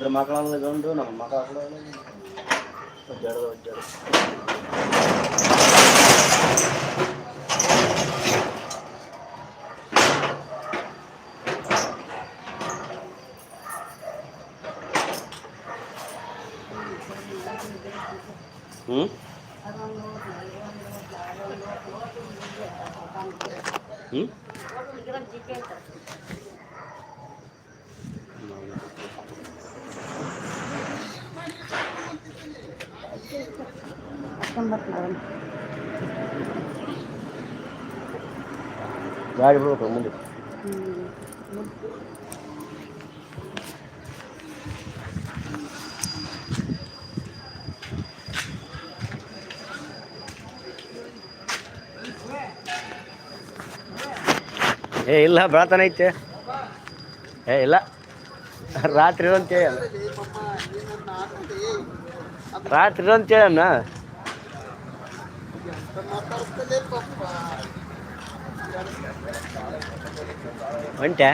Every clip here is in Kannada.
ಅದ್ರ ಮಕ್ಕಳನ್ನ ಗಂಡು ನಮ್ಮ ಮಕ್ಕಳು ಒಜ್ಜಾಡ್ದು ಒಜ್ಜಾಡ್ದು ಹ್ಞೂ ಹ್ಞೂ ಗಾಡಿ ಬಿಡ್ಬೇಕು ಮುಂದೆ ಏ ಇಲ್ಲ ಬೆಳತನ ಐತೆ. ಏ ಇಲ್ಲ. ರಾತ್ರಿ ಅಂತ ರಾತ್ರಿ ಅಂತ ಹೇಳಣ್ಣ ಹೊಂಟೆ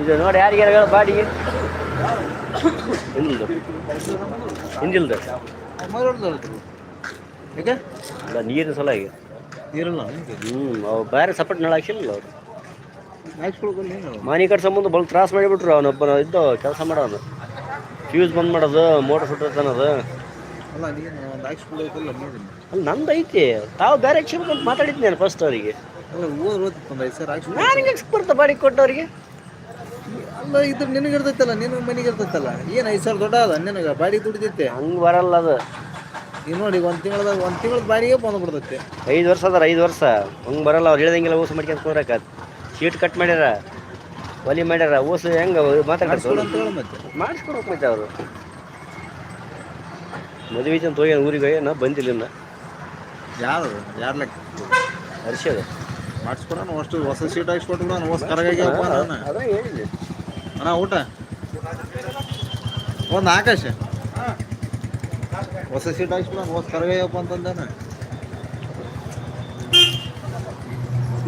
ಇದು ನೋಡಿ ಯಾರಿಗೆ ಬಾಡಿಗೆ. ಹಿಂದಿಲ್ದು. ಹಿಂದಿಲ್ದು. ಯಾಕೆ ಇಲ್ಲ ನೀರಿನ ಸಲ ಈಗ ನೀರಲ್ಲ? ಹ್ಞೂ ಅವು ಬೇರೆ ಸಪರೇಟ್ ನಳ ಹಾಕಿಲ್ಲ ಅವ್ರು. ಮನೆ ಕಡೆ ಸಂಬಂಧ ಬಲ್ ತ್ರಾಸ ಮಾಡಿಬಿಟ್ರು ಅವನೊಬ್ಬ ಇದ್ದು ಕೆಲಸ ಮಾಡೋನು ಫ್ಯೂಸ್ ಬಂದ್ ಮಾಡೋದು ಮೋಟರ್ ಹಾಕ್ಸ್ಕೊಳ್ಬೇಕಲ್ಲ ನೀರನ್ನು ಅಲ್ಲಿ ನಂದು ಐತಿ. ತಾವು ಬೇರೆ ಅಂತ ಮಾತಾಡಿದ್ನಿ ನಾನು ಫಸ್ಟ್ ಅವರಿಗೆ. ನಾನು ಹಿಂಗೆ ಬರ್ತಾ ಬಾಡಿಗೆ ಕೊಟ್ಟವ್ರಿಗೆ? ಅಲ್ಲ ಇದು ನಿನಗೆ ಇರ್ತೈತಲ್ಲ ನಿನಗೆ ಮನೆಗೆ ಇರ್ತೈತಲ್ಲ. ಏನು ಐದು ಸಾವಿರ ದೊಡ್ಡ ಅದ? ನಿನಗೆ ಬಾಡಿ ದುಡಿತೈತೆ ಹಂಗೆ ಬರಲ್ಲ ಅದು. ಈಗ ನೋಡಿ ಒಂದು ತಿಂಗಳದಾಗ ಒಂದು ತಿಂಗಳ ಬಾಡಿಗೆ ಬಂದು ಬಿಡ್ತೈತೆ. ಐದು ವರ್ಷ ಅದಾರ ಐದು ವರ್ಷ. ಹಂಗೆ ಬರಲ್ಲ ಅವ್ರು ಹೇಳ್ದಂಗೆಲ್ಲ ಊಸ ಮಾಡ್ಕೊಂತ ಕೂರಕ್ಕೆ ಸೀಟ್ ಕಟ್ ಮಾಡ್ಯಾರ. ಒಲಿ ಮಾಡ್ಯಾರ ಓಸು ಹೆಂಗೆ ಮಾತಾಡ್ತಾರೆ ಮಾಡಿಸ್ಕೊಡಕ್ ಮತ್ತೆ. ಅವರು. ಮದುವೆ ಅಂತ ಹೋಗ್ಯಾನ ಊರಿಗೆ ಹೋಗ್ಯಾನ ಬಂದಿಲ್ಲ ಇನ್ನ. ಯಾರು? ಯಾರ ಲೆಕ್ಕ? ಹರ್ಷದ ಮಾಡಿಸ್ಕೊಡೋಣ ಅಷ್ಟು ಹೊಸ ಸೀಟ್ ಹಾಕ್ಸ್ಕೊಟ್ಟು ಬಿಡೋಣ ಹೊಸ ಕರಗಾಗಿ ಅದ ಹೇಳಿದ್ದೆ ಅಣ್ಣ ಊಟ? ಒಂದು ಆಕಾಶ. ಹೊಸ ಸೀಟ್ ಹಾಕ್ಸ್ಬಿಡೋಣ ಹೊಸ ಕರಗಾಯಪ್ಪ ಅಂತಂದಾನ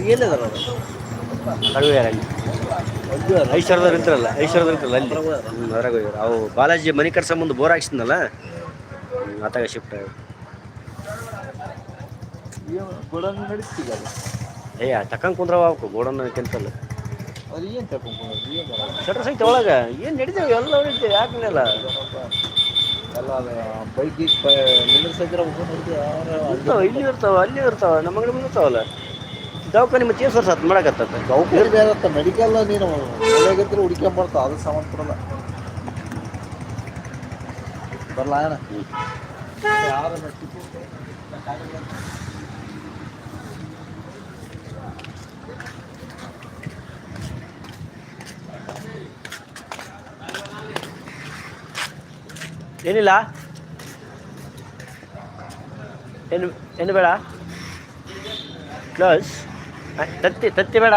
ಎಲ್ಲಿದಾರ ಅವರು ಕಡುವೆ ಐಶ್ವರ್ಯದವ್ರು ಇರ್ತಾರಲ್ಲ ಐಶ್ವರ್ಯದವ್ರು ಇರ್ತಾರಲ್ಲ ಅಲ್ಲಿ. ಅವು ಬಾಲಾಜಿ ಮನೆ ಕಟ್ಸ ಮುಂದೆ ಬೋರ್ ಹಾಕ್ಸಿದ್ನಲ್ಲ? ಶಿಫ್ಟ್ ಆಗ. ಗೋಡನ್ ತಕ್ಕಂಗೆ ಕುಂದ್ರವ ಅವಕ್ಕೆ ಗೋಡನ್ ಕೆಂತಲ್ಲ. ಅದು ಏನು ತಗೊಂಡು ಏನು? ಶಟರ್ ಒಳಗೆ ಏನು ನಡೀತೇವೆ ಎಲ್ಲ ನಡೀತೇವೆ ಯಾಕೆ ಬೈಕ್ ಇಲ್ಲಿ ಇರ್ತಾವ, ಅಲ್ಲಿ ಇರ್ತಾವ, ನಮ್ಮ ಮಗಳ ದವಾಖಾನೆ ಮತ್ತೆ ಏನು ಸರ್ ಹತ್ತು ಮಾಡಕತ್ತ ದವಾಖಾನೆ? ಬೇರೆ ಇರ್ತಾವ ಮೆಡಿಕಲ್ ನೀನು ಒಳಗಿದ್ರೆ ಹುಡ್ಕೊಂಬರ್ತಾವ ಅದು ಸಾಮಾನು ಬರಲ್ಲ ಬರಲ್ಲ ಅಣ್ಣ? ಏನಿಲ್ಲ. ಏನು ಏನು ಬೇಡ. ಕ್ಲೋಸ್ ತತ್ತಿ ತತ್ತಿ ಬೇಡ